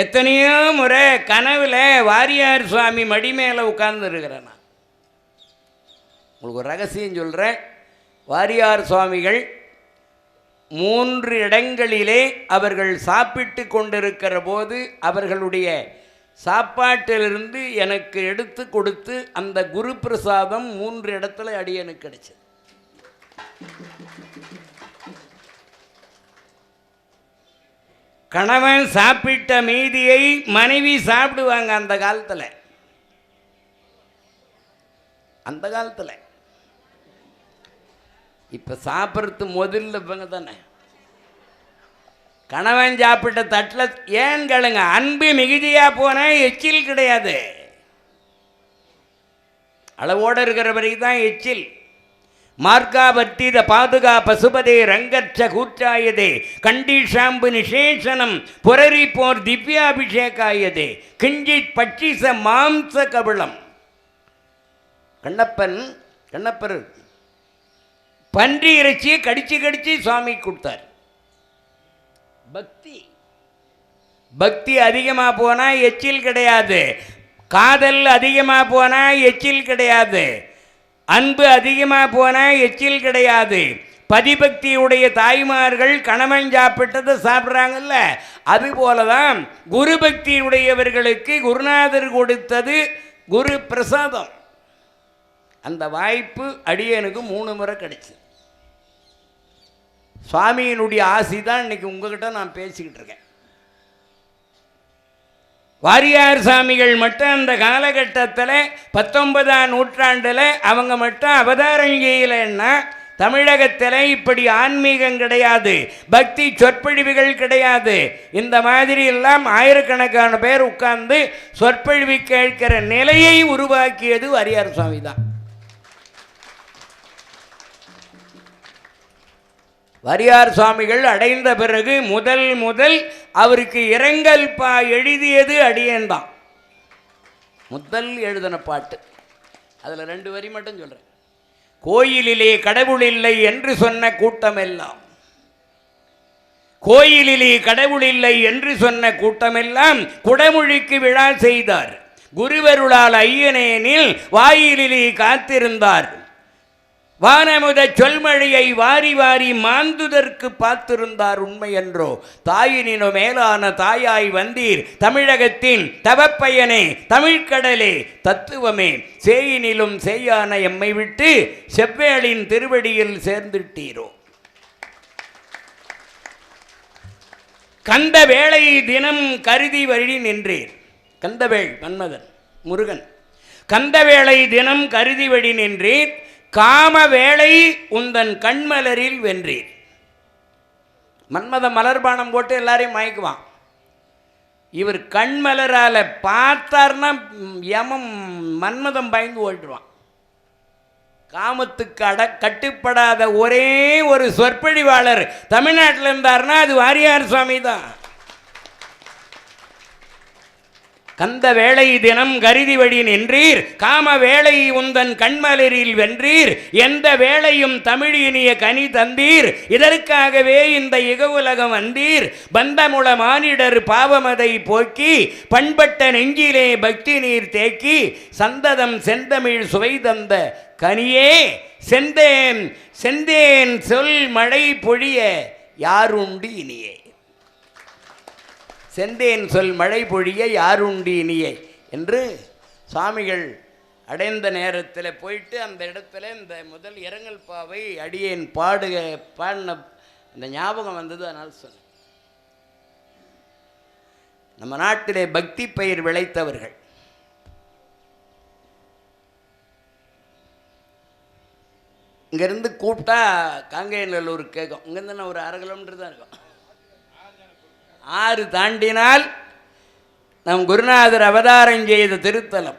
எத்தனையோ முறை கனவில் வாரியார் சுவாமி மடி மேலே உட்கார்ந்து நான் உங்களுக்கு ஒரு ரகசியம் சொல்கிறேன் வாரியார் சுவாமிகள் மூன்று இடங்களிலே அவர்கள் சாப்பிட்டு கொண்டிருக்கிற போது அவர்களுடைய சாப்பாட்டிலிருந்து எனக்கு எடுத்து கொடுத்து அந்த குரு பிரசாதம் மூன்று இடத்துல அடியனுக்கு கிடைச்சது. கணவன் சாப்பிட்ட மீதியை மனைவி சாப்பிடுவாங்க அந்த காலத்தில். அந்த காலத்தில். இப்போ சாப்பிட்றது முதல்ல இவங்க தானே. கணவன் சாப்பிட்ட தட்டில் ஏன் கேளுங்க அன்பு மிகுதியாக போனால் எச்சில் கிடையாது. அளவோடு இருக்கிற வரைக்கும் தான் எச்சில். மார்க்காவர்த்தித பாதுகா பசுபதே ரங்கர்ச்ச கூச்சாயதே கண்டீஷாம்பு நிஷேஷனம் புரரி போர் திவ்யாபிஷேகாயதே கிஞ்சித் பட்சிச மாம்ச கபிளம். கண்ணப்பன் கண்ணப்பர் பன்றி இறைச்சியை கடிச்சு கடிச்சு சுவாமி கொடுத்தார் பக்தி. பக்தி அதிகமாக போனால் எச்சில் கிடையாது. காதல் அதிகமாக போனால் எச்சில் கிடையாது. அன்பு அதிகமாக போனால் எச்சில் கிடையாது. பதிபக்தியுடைய தாய்மார்கள் கணவன் சாப்பிட்டதை சாப்பிட்றாங்கல்ல? அதுபோல தான் குரு பக்தியுடையவர்களுக்கு குருநாதர் கொடுத்தது குரு பிரசாதம். அந்த வாய்ப்பு அடியனுக்கு மூணு முறை கிடைச்சி. சுவாமியினுடைய ஆசி தான் இன்னைக்கு உங்ககிட்ட நான் பேசிக்கிட்டு இருக்கேன். வாரியார் சாமிகள் மட்டும் அந்த காலகட்டத்தில் பத்தொன்பதாம் நூற்றாண்டில் அவங்க மட்டும் அவதாரம் செய்யலைன்னா தமிழகத்தில் இப்படி ஆன்மீகம் கிடையாது பக்தி சொற்பொழிவுகள் கிடையாது. இந்த மாதிரி எல்லாம் ஆயிரக்கணக்கான பேர் உட்கார்ந்து சொற்பொழிவு கேட்கிற நிலையை உருவாக்கியது வாரியார் சுவாமி தான் வரியார் சுவாமிகள் அடைந்த பிறகு முதல் முதல் அவருக்கு இரங்கல் பா எழுதியது அடியேன்தான் முதல் எழுதின பாட்டு. அதில் ரெண்டு வரி மட்டும் சொல்கிறேன் கோயிலிலே கடவுள் இல்லை என்று சொன்ன கூட்டமெல்லாம். கோயிலிலே கடவுள் இல்லை என்று சொன்ன கூட்டமெல்லாம் குடமொழிக்கு விழா செய்தார். குருவருளால் ஐயனேனில் வாயிலிலே காத்திருந்தார். வானமுத சொல்மழையை வாரி வாரி மாந்துதற்கு பார்த்திருந்தார் உண்மை என்றோ தாயினினோ மேலான தாயாய் வந்தீர். தமிழகத்தின் தவப்பயனே தமிழ்கடலே தத்துவமே. சேயினிலும் சேயான எம்மை விட்டு செவ்வேளின் திருவடியில் சேர்ந்துட்டீரோ. கந்த வேளை தினம் கருதி வழி நின்றீர். கந்தவேள் மன்மதன் முருகன். கந்தவேளை தினம் கருதி வழி நின்றீர். காம வேளை உந்தன் கண்மலரில் வென்றீர். மன்மத மலர்பானம் போட்டு எல்லாரையும் மயக்குவான். இவர் கண்மலரால் பார்த்தார்னா யமம் மன்மதம் பயந்து ஓட்டுவான். காமத்துக்கு அட கட்டுப்படாத ஒரே ஒரு சொற்பொழிவாளர் தமிழ்நாட்டில் இருந்தார்னா அது வாரியார் சுவாமி தான் கந்த வேளை தினம் கருதி வழி நின்றீர் காம வேளை உந்தன் கண்மலரில் வென்றீர் எந்த வேளையும் தமிழினிய கனி தந்தீர் இதற்காகவே இந்த இகவுலகம் வந்தீர் பந்தமுள மானிடர் பாவமதை போக்கி பண்பட்ட நெஞ்சிலே பக்தி நீர் தேக்கி சந்ததம் செந்தமிழ் சுவை தந்த கனியே செந்தேன் செந்தேன் சொல் மழை பொழிய யாருண்டு இனியே? செந்தேன் சொல் மழை பொழிய யாருண்டி இனியே என்று சுவாமிகள் அடைந்த நேரத்தில் போயிட்டு அந்த இடத்துல இந்த முதல் இரங்கல் பாவை அடியேன் பாடுக பாடின அந்த ஞாபகம் வந்தது அதனால் சொன்னேன் நம்ம நாட்டிலே பக்தி பயிர் விளைத்தவர்கள். இங்கேருந்து கூப்பிட்டா காங்கேயநல்லூர் கேட்கும். இங்கேருந்து நான் ஒரு அரை கிலோமீட்டர் தான் இருக்கும். ஆறு தாண்டினால் நம் குருநாதர் அவதாரம் செய்த திருத்தலம்.